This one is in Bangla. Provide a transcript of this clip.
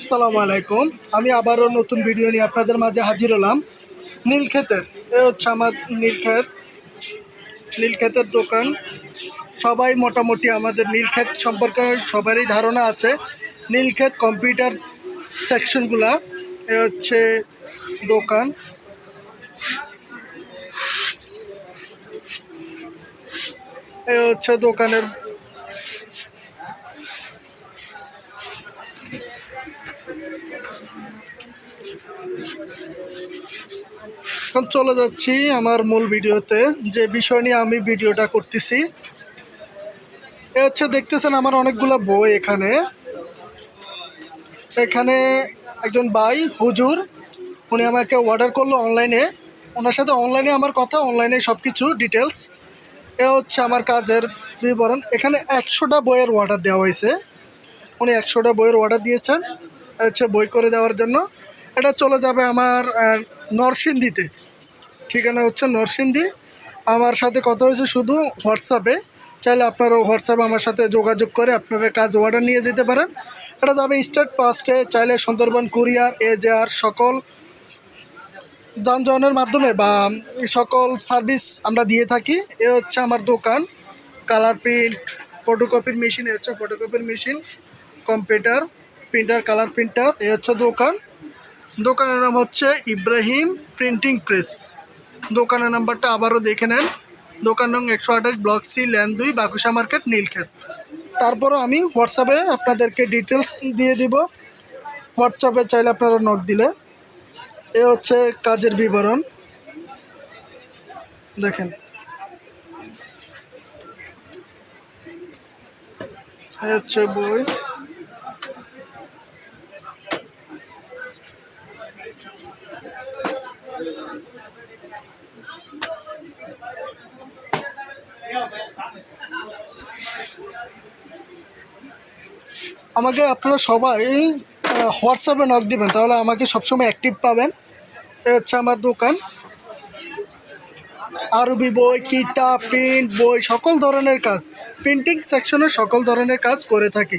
আসসালামু আলাইকুম। আমি আবারও নতুন ভিডিও নিয়ে আপনাদের মাঝে হাজির হলাম। নীলক্ষেতের, এ হচ্ছে আমার নীলক্ষেত, নীলক্ষেতের দোকান। সবাই মোটামুটি আমাদের নীলক্ষেত সম্পর্কে সবারই ধারণা আছে। নীলক্ষেত কম্পিউটার সেকশনগুলা, এ হচ্ছে দোকান। এ হচ্ছে দোকানের এখন চলে যাচ্ছি আমার মূল ভিডিওতে। যে বিষয় নিয়ে আমি ভিডিওটা করতেছি, এ হচ্ছে দেখতেছেন আমার অনেকগুলো বই এখানে। এখানে একজন ভাই, হুজুর, উনি আমাকে অর্ডার করল অনলাইনে ওনার সাথে অনলাইনে আমার কথা অনলাইনে সব কিছু ডিটেলস এ হচ্ছে আমার কাজের বিবরণ। এখানে একশোটা বইয়ের অর্ডার দেওয়া হয়েছে। উনি একশোটা বইয়ের অর্ডার দিয়েছেন। হচ্ছে বই করে দেওয়ার জন্য। এটা চলে যাবে আমার নরসিংদীতে। ঠিকানা হচ্ছে নরসিংদী। আমার সাথে কথা হয়েছে শুধু হোয়াটসঅ্যাপে চাইলে আপনারাও হোয়াটসঅ্যাপে আমার সাথে যোগাযোগ করে আপনারা কাজ অর্ডার নিয়ে যেতে পারেন। এটা যাবে স্টেট পাস্টে চাইলে সুন্দরবন কুরিয়ার এজেআর সকল যানবাহনের মাধ্যমে বা সকল সার্ভিস আমরা দিয়ে থাকি। এ হচ্ছে আমার দোকান। কালার প্রিন্ট ফটোকপির মেশিন এ হচ্ছে ফটোকপির machine computer printer, colour printer এ হচ্ছে দোকান। দোকানের নাম হচ্ছে ইব্রাহিম প্রিন্টিং প্রেস। দোকানের নাম্বারটা আবারও দেখে নেন। দোকান নং একশো আঠাশ ব্লক সি ল্যান্ড দুই, বাকুশা মার্কেট, নীলক্ষেত। তারপরও আমি হোয়াটসঅ্যাপে আপনাদেরকে ডিটেলস দিয়ে দিব। হোয়াটসঅ্যাপে চাইলে আপনারা নক দিলে। এ হচ্ছে কাজের বিবরণ। দেখেন। হচ্ছে বই। আমাকে আপনারা সবাই হোয়াটসঅ্যাপে নক দিবেন, তাহলে আমাকে সবসময় অ্যাক্টিভ পাবেন। এ হচ্ছে আমার দোকান। আরবি বই, কিতাব প্রিন্ট বই, সকল ধরনের কাজ। প্রিন্টিং সেকশনে সকল ধরনের কাজ করে থাকি।